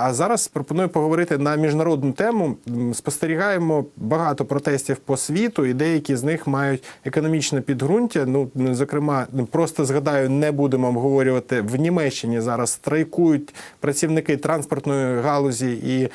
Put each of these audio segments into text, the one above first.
А зараз пропоную поговорити на міжнародну тему. Спостерігаємо багато протестів по світу, і деякі з них мають економічне підґрунтя. Ну, зокрема, просто згадаю, не будемо обговорювати в Німеччині зараз страйкують працівники транспортної галузі, і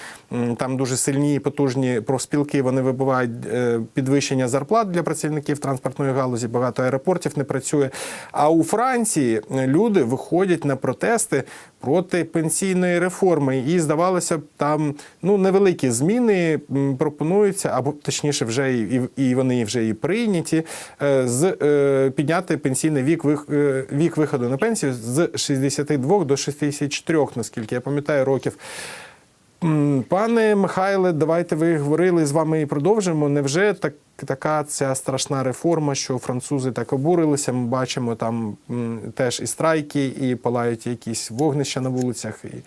там дуже сильні потужні профспілки. Вони вибивають е, підвищення зарплат для працівників транспортної галузі. Багато аеропортів не працює. А у Франції е, люди виходять на протести проти пенсійної реформи. І здавалося б, там ну невеликі зміни пропонуються, або точніше, вже і, і вони вже і прийняті. е, З е, підняти пенсійний вік е, вік виходу на пенсію з 62 до 64, наскільки я пам'ятаю, років. Пане Михайле, давайте ви говорили з вами і продовжимо. Невже так, така ця страшна реформа, що французи так обурилися? Ми бачимо там теж і страйки, і палають якісь вогнища на вулицях, і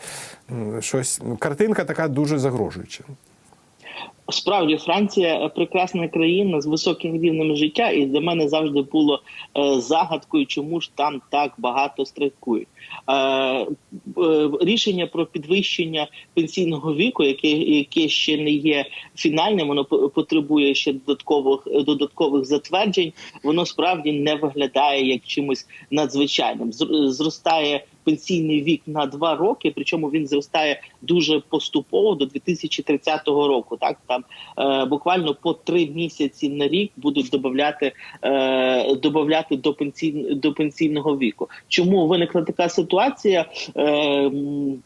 щось. Картинка така дуже загрожуюча. Справді Франція прекрасна країна з високим рівнем життя, і для мене завжди було е, загадкою, чому ж там так багато страйкують. Е, е, рішення про підвищення пенсійного віку, яке, яке ще не є фінальним, воно по- потребує ще додаткових додаткових затверджень. Воно справді не виглядає як чимось надзвичайним. Зр- Зростає пенсійний вік на два роки, причому він зростає дуже поступово до 2030 року. Так там е, буквально по три місяці на рік будуть додати, е, додати до пенсій, до пенсійного віку. Чому виникла така ситуація? Е,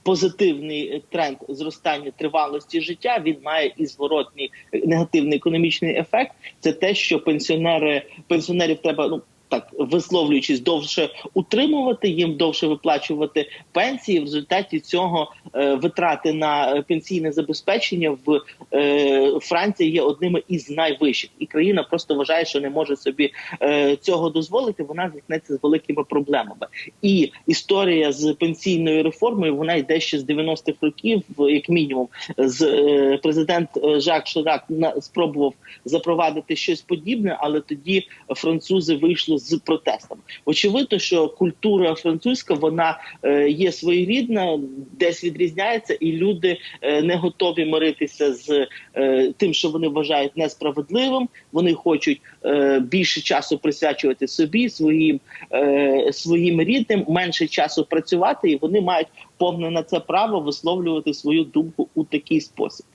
позитивний тренд зростання тривалості життя він має і зворотний негативний економічний ефект. Це те, що пенсіонери пенсіонерів треба ну. Так, висловлюючись довше утримувати їм, довше виплачувати пенсії. В результаті цього е, витрати на е, пенсійне забезпечення в е, Франції є одними із найвищих, і країна просто вважає, що не може собі е, цього дозволити. Вона зіткнеться з великими проблемами. І історія з пенсійною реформою вона йде ще з 90-х років, як мінімум. З е, президент е, Жак Ширак на спробував запровадити щось подібне, але тоді французи вийшли протестами. Очевидно, що культура французька вона е, є своєрідна, десь відрізняється, і люди е, не готові миритися з е, тим, що вони вважають несправедливим. Вони хочуть більше часу присвячувати собі, своїм своїм рідним, менше часу працювати, і вони мають повне на це право висловлювати свою думку у такий спосіб.